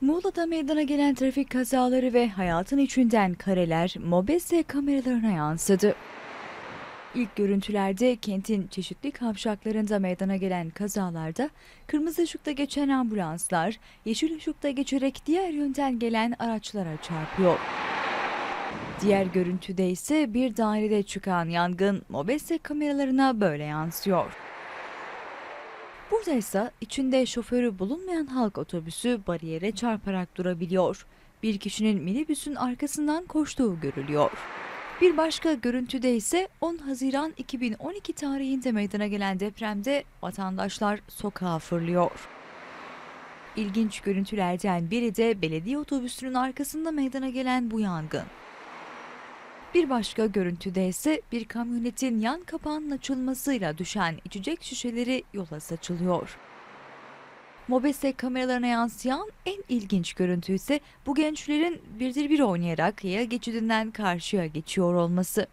Muğla'da meydana gelen trafik kazaları ve hayatın içinden kareler mobese kameralarına yansıdı. İlk görüntülerde kentin çeşitli kavşaklarında meydana gelen kazalarda kırmızı ışıkta geçen ambulanslar yeşil ışıkta geçerek diğer yönden gelen araçlara çarpıyor. Diğer görüntüde ise bir dairede çıkan yangın mobese kameralarına böyle yansıyor. Burada ise içinde şoförü bulunmayan halk otobüsü bariyere çarparak durabiliyor. Bir kişinin minibüsün arkasından koştuğu görülüyor. Bir başka görüntüde ise 10 Haziran 2012 tarihinde meydana gelen depremde vatandaşlar sokağa fırlıyor. İlginç görüntülerden biri de belediye otobüsünün arkasında meydana gelen bu yangın. Bir başka görüntüde ise bir kamyonetin yan kapağının açılmasıyla düşen içecek şişeleri yola saçılıyor. Mobese kameralarına yansıyan en ilginç görüntü ise bu gençlerin birdir bir oynayarak yaya geçidinden karşıya geçiyor olması.